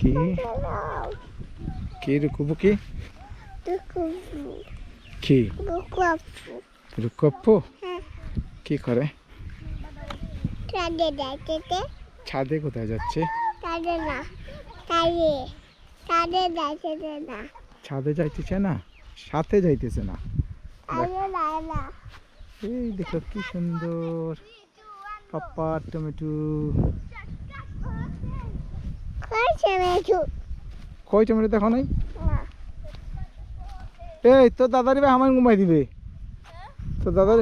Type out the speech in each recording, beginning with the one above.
কি. কি রুকুবু কি. কি হ্যাঁ। কি করে. ছাদে কোথায় যাচ্ছে. ছাদে যাইতেছে না সাথে যাইতেছে না. এই দেখো কি সুন্দর পাপ্পা টমেটো. কই টমেটো দেখো নাই. এই তোর দাদারি ভাই আমার ঘুমাই দিবে তোর দাদার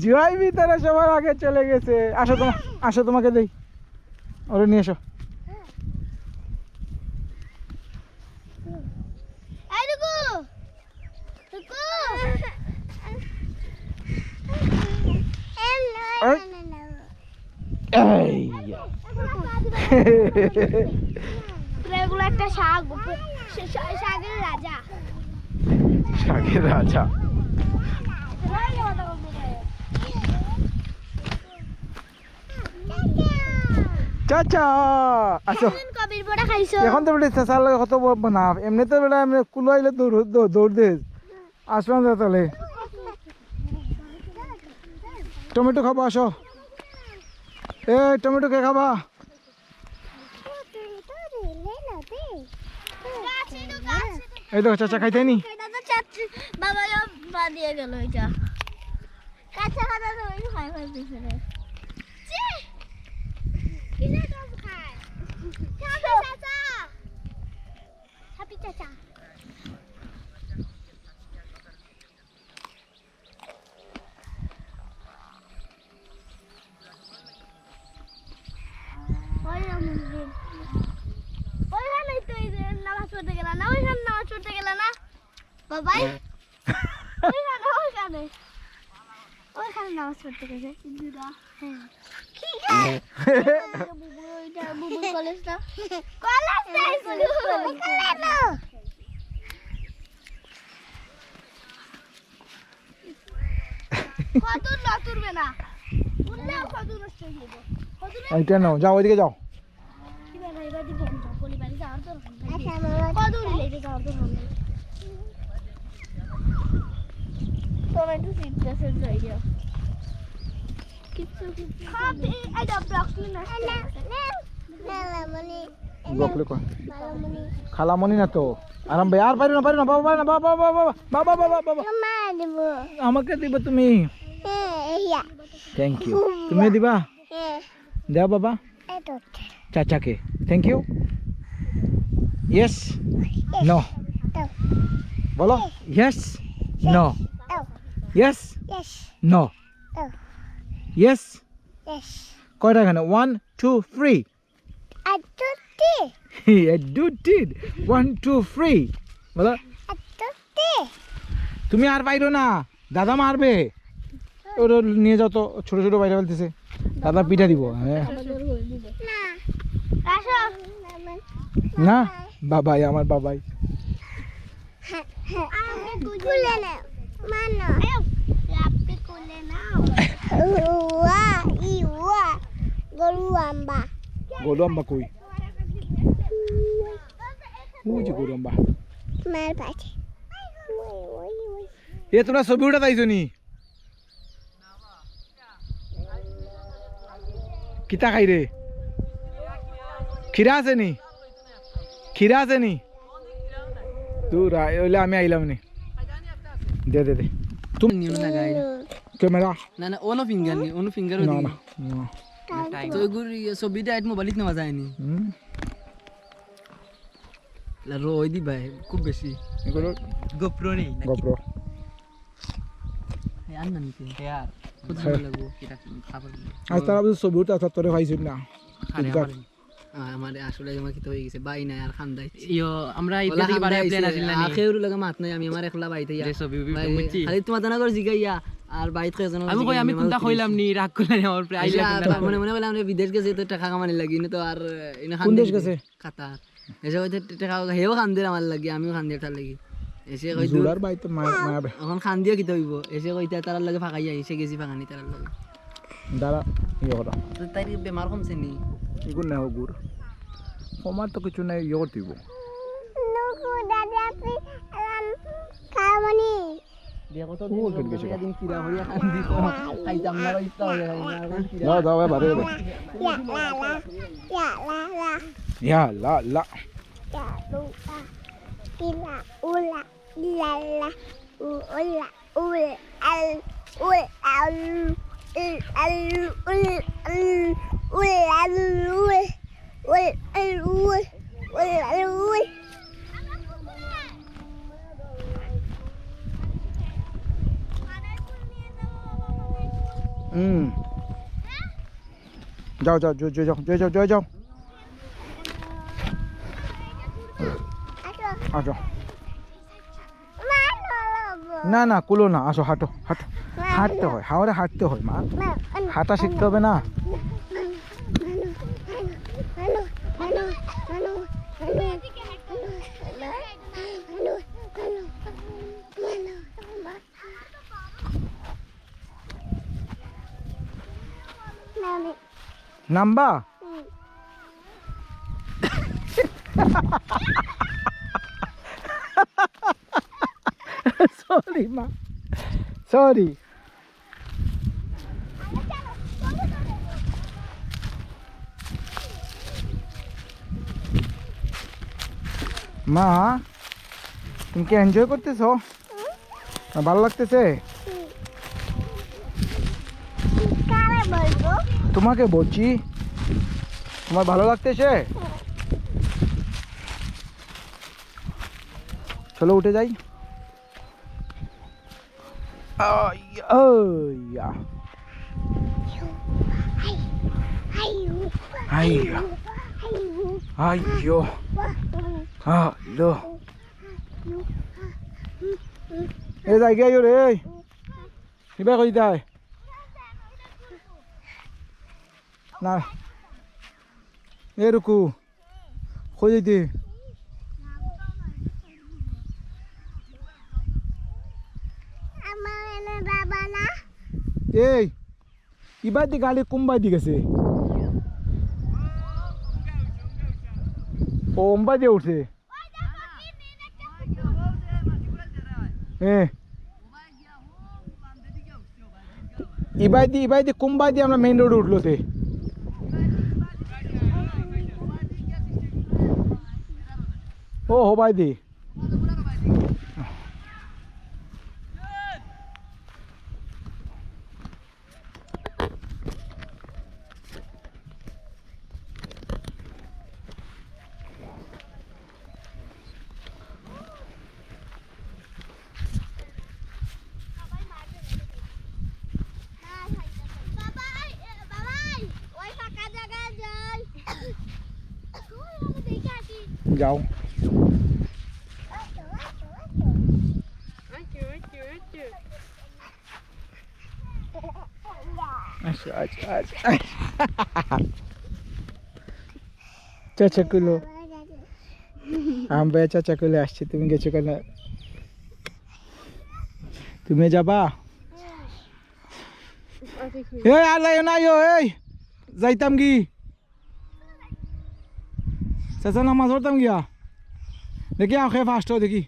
জুয়াই ভিতরে সবার আগে চলে গেছে। আসো তোমা আসো তোমাকে দেই। ওরে নিয়ে এসো। একটা শাক শাকের রাজা। শাকের রাজা। চাচা আসো এখন তো বেটা চেঁচার লাগে কত বড় না এমনিতে বেটা এমনি কুলো আইলে দৌড় দৌড়- দে আসবান তাহলে টমেটো খাব আসো এ টমেটো কে খাবা এই দেখো চাচা খাইতে নি বাবা দিয়ে গেল এটা কাঁচা খাতা তো খাই খাই পিছনে কিসের গাছ খায় চাচা হ্যাপি চাচা ওইখানেই তো এই যে নামাজ পড়তে গেল না ওইখানে নামাজ পড়তে গেল না বাবাই। ওইখানে ওইখানে। ওইখানে নামাজ পড়তে গেছে। হ্যাঁ। কি ওইটা বুবু কলেজটা কলেজ স্কুল। না তুলবে না। উল্লেও কত নষ্ট হয়ে যাবে। এইটা নাও যাও ওইদিকে যাও। টমেটো সিড গাছের জায়গা গপলে কয় খালামনি না তো আরাম ভাই আর পারি না পারি না বাবা পারি না বাবা বাবা বাবা বাবা বাবা বাবা আমাকে দিবা তুমি থ্যাংক ইউ তুমি দিবা দেও বাবা চাচাকে থ্যাংক ইউ ইয়েস নো বলো yes no yes no yes কয়টা এখানে? One two three do did one two three বলো। তুমি আর বাইরো না। দাদা মারবে। ওর নিয়ে যাও তো। ছোট ছোট বাইরে ফেলতেছে দাদা পিঠা দিব। হ্যাঁ। না। বাবাই আমার বাবাই খুলে নাও মানো আপনি খুলে নাও উয়া ইয়া গরু আম্বা কই ওই যে এ তোমরা ছবি উঠা তাইছো নি কিতা খাই রে খিরা আছে নি খিরা আছে নি দূর ওইলে আমি আইলাম নি দে দে দে তুমি নিও না গাইড ক্যামেরা না না ওনো ফিঙ্গার নি ওনো ফিঙ্গার না না তো এগুলো ছবিটা আইট মোবাইলত নেওয়া যায়নি। হুম, রই দিবা খুব বেশি। এগুলো গোপ্রো নেই গপ্র। না নিতে কত হ্যাঁ। লাগবো কিটা খাবার আজ তারা বুঝি ছবি উঠা তোরে পাইছিল না? আমার আমার আসলে আমার কি হয়ে গেছে বাই নাই আর খান্দাই ইয়ো আমরা ইতে থেকে বারে প্ল্যান আছিল না নি। আখের মাত নাই আমি আমার একলা বাইতে ইয়া ছবি উবি ভাই, বুঝছি খালি তোমার জানা করে জিগাইয়া। আর বাইত কয়েকজন আমি কই আমি কোনটা কইলাম নি? রাগ করলেন আমার উপরে আইলা কোনটা মনে মনে বলে আমরা বিদেশ গেছে তো টাকা কামানি লাগি না তো আর ইনা কোন দেশ গেছে? কাতার। এসে কইতে টাকা হেও খান দিয়ে আমার লাগি আমিও খান দিয়ে তার লাগি। এসে কই জুলার বাই তো মায়া মায়া বে এখন খান দিয়ে কিতে হইব এসে কইতে তার লাগে ফাঁকাই এসে গেছি ফাঁকানি তার লাগে। দাঁড়া ইয়ে করো। তো তাই বেমার কমছে নি। এগুলো নেও গুড়। আমার তো কিছু নেই ইয়ে করতে হইবো। নুকু দাদা আপনি খাওয়ানি বিয়া কত ও, কেন গেছে গা? দিন কিরা হইয়া খান দি খাইতাম না ইচ্ছা হইয়া খাই না এখন কিরা দাও দাও এবার এবার ইয়া লা লা ইয়া লা লা ইয়া লু লা ইলা উলা লা লা উ উলা উল আল উল আল উল আল উল আল উল আল উল হুম। যাও যাও জয় জয় যাও জয় যাও জয় যাও। আসো। না না কুলো না আসো হাঁটো হাঁটো। হাঁটতে হয় হাওড়ে হাঁটতে হয় মা। হাঁটা শিখতে হবে না। নাম্বা? সরি মা। সরি মা তুমি কি এনজয় করতেছো? ভালো লাগতেছে কারে বলব তোমাকে বলছি তোমার ভালো লাগতেছে? চলো উঠে যাই। আইয়া, আলো। এ যাই গিয়ে রে কিবা কই যায়? না। এ রুকু কই যাইতে আমার এনে বাবা এই ইবার দি কুম্বাই দি গেছে। ও অম্বা দিয়ে উঠছে। হ্যাঁ ইবাই দি ইবাই দি কুম্বাই দি আমরা মেইন রোডে উঠল ও হবাই দি বাবাই বাবাই ওই ফাঁকা জায়গায় যাই কই আমি দেখে আসি যাও আচ্ছা আচ্ছা আচ্ছা চাচাকুলো আমরা চাচাকুলো আসছি তুমি গেছো কেন তুমি যাবা এই আল্লাহ নাই এই যাইতাম কি চাচা নামাজ পড়তাম গিয়া দেখি আখে ফার্স্ট দেখি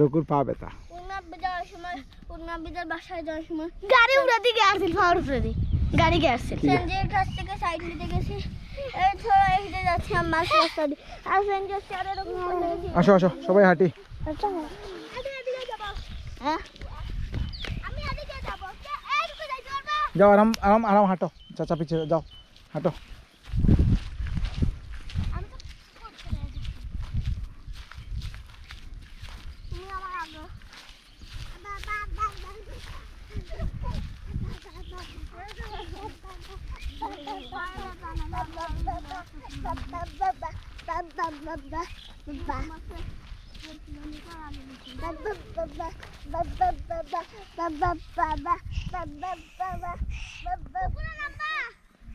রুকুর পা যাওয়ার সময় গাড়ি উড়ে দিকে আসছিল পাওয়ার উপরে দিয়ে গাড়ি গেছে সঞ্জয়ের কাছ থেকে সাইড নিতে গেছি আসো আসো সবাই হাঁটি হ্যাঁ যাও আরাম আরাম আরাম হাঁটো চাচা পিছিয়ে যাও হাঁটো Bye.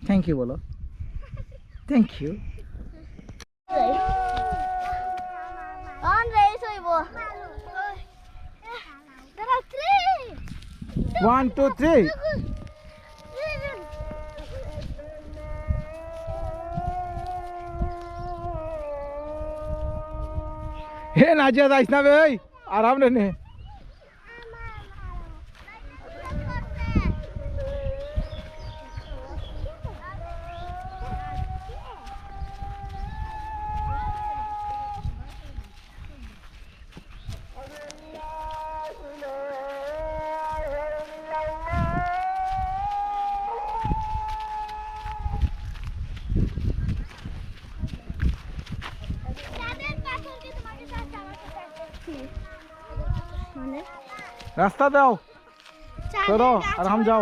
থ্যাংক ইউ বলো থ্যাংক ইউ On race হইব Three যাইস না বে আরাম রে নে। রাস্তা দাও। চলো, আর হাম যাও।